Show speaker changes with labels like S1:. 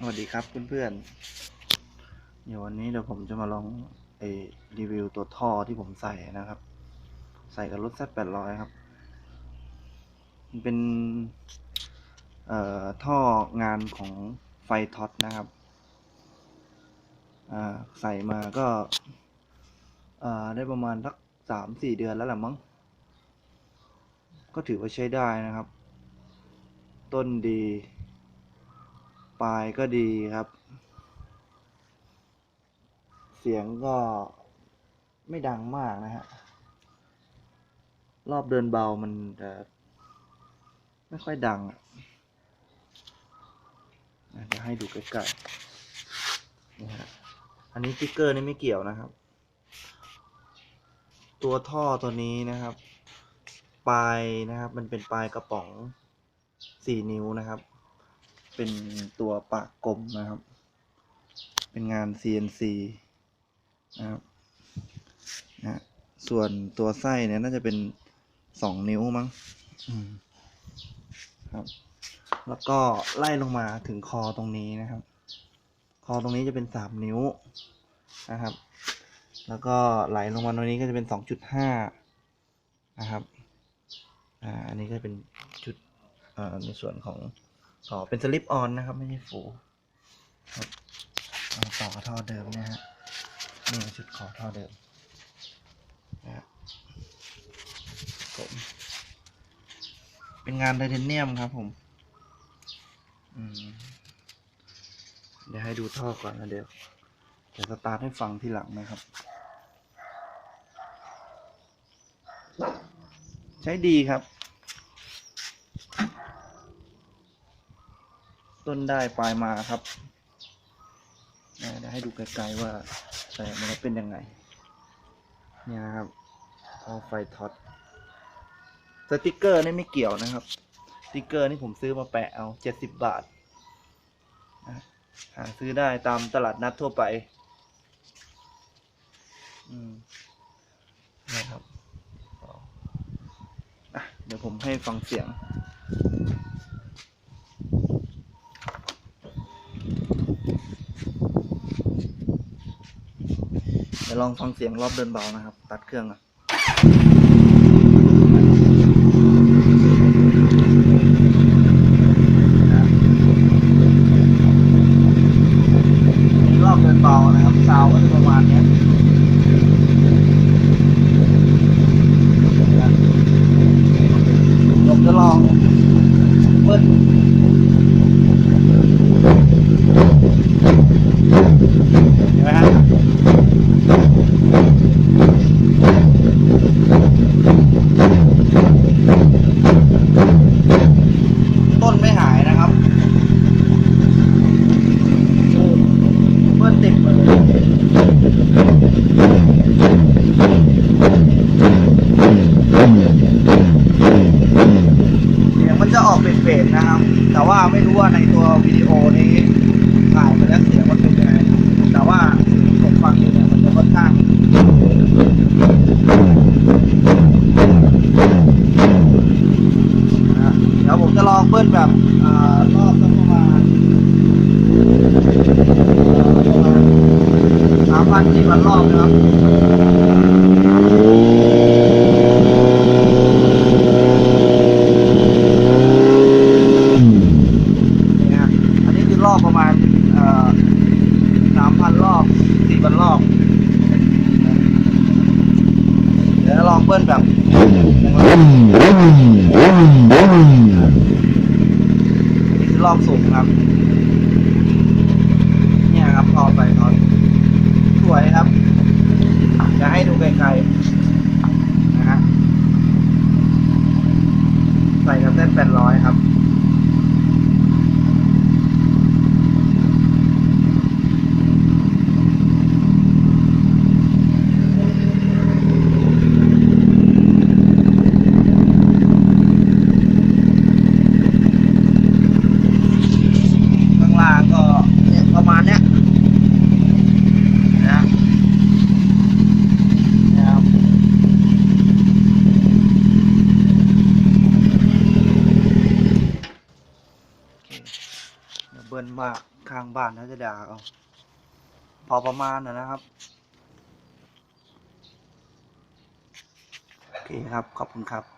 S1: สวัสดีครับเพื่อนๆเดี๋ยววันนี้เดี๋ยวผมจะมาลองไอรีวิวตัวท่อที่ผมใส่นะครับ ใส่กับรถ Z800 ครับ มันเป็น เอ่อท่องานของไฟท็อตนะครับอ่าใส่มาก็อ่าได้ประมาณสักสามสี่เดือนแล้วแหละมั้ง ก็ถือว่าใช้ได้นะครับ ต้นดี ปลายก็ดีครับ เสียงก็ไม่ดังมากนะฮะ รอบเดินเบามันจะไม่ค่อยดังอะอะเดี๋ยวให้ดูใกล้ๆนี่ฮะ อันนี้ติ๊กเกอร์นี่ไม่เกี่ยวนะครับ ตัวท่อตัวนี้นะครับ ปลายนะครับ มันเป็นปลายกระป๋องสี่นิ้วนะครับ เป็นตัวปากกลมนะครับ เป็นงาน CNC นะครับนะส่วนตัวไส้เนี่ยน่าจะเป็นสองนิ้วมั้งอืมครับ แล้วก็ไล่ลงมาถึงคอตรงนี้นะครับ คอตรงนี้จะเป็นสามนิ้วนะครับ แล้วก็ไหลลงมาตรงนี้ก็จะเป็นสองจุดห้านะครับ อ่า อันนี้ก็เป็นจุดอ่าในส่วนของ ต่อเป็นสลิปออนนะครับ ไม่ใช่ฟูเอาต่อท่อเดิมนะฮะนี่ชุดขอท่อเดิมนะฮะผมเป็นงานไทเทเนียมครับผมอืมเดี๋ยวให้ดูท่อก่อนนะเดี๋ยวเดี๋ยวสตาร์ทให้ฟังทีหลังนะครับ ใช้ดีครับ ต้นได้ปลายมาครับนะเดี๋ยวให้ดูไกลๆว่าแต่มันเป็นยังไง เนี่ยครับพอไฟท็อตสติกเกอร์นี่ไม่เกี่ยวนะครับ สติกเกอร์นี่ผมซื้อมาแปะเอาเจ็ดสิบบาทหาซื้อได้ตามตลาดนัดทั่วไป อืมนะครับเดี๋ยวผมให้ฟังเสียง เดี๋ยวลองฟังเสียงรอบเดินเบานะครับ ตัดเครื่องอะรอบเดินเบานะครับซาวก็จะประมาณเนี้ยผมจะลองเบิ้ลเห็นไหมฮะ ต้นไม่หายนะครับเพื่อนติดมาเลยเสียงมันจะออกเป็นเบสนะครับ แต่ว่าไม่รู้ว่าในตัววิดีโอนี้ถ่ายมาแล้วเสียงมันเป็นยังไงแต่ว่าผมฟังอยู่เนี่ยมันจะค่อนข้างนะเดี๋ยวผมจะลองเบิ้ลแบบอ่ารอบสักประมาณสามพันสี่พันรอบนะครับนี่ฮะอันนี้คือรอบประมาณสามพันรอบสี่พันรอบ เดี๋ยวลองเบิ้ลแบบนี่คือรอบสูงครับ เนี่ยครับพอไปทอนสวยครับ จะให้ดูไกลๆนะฮะใส่กับเส้นแปดร้อยครับ ข้างล่างก็เนี่ยประมาณเนี้ยนะนะครับโอเค เดี๋ย วเบิ้ลมาข้างบ้านเขาจะด่าเอาพอประมาณนะครับ โอเคครับ ขอบคุณครับ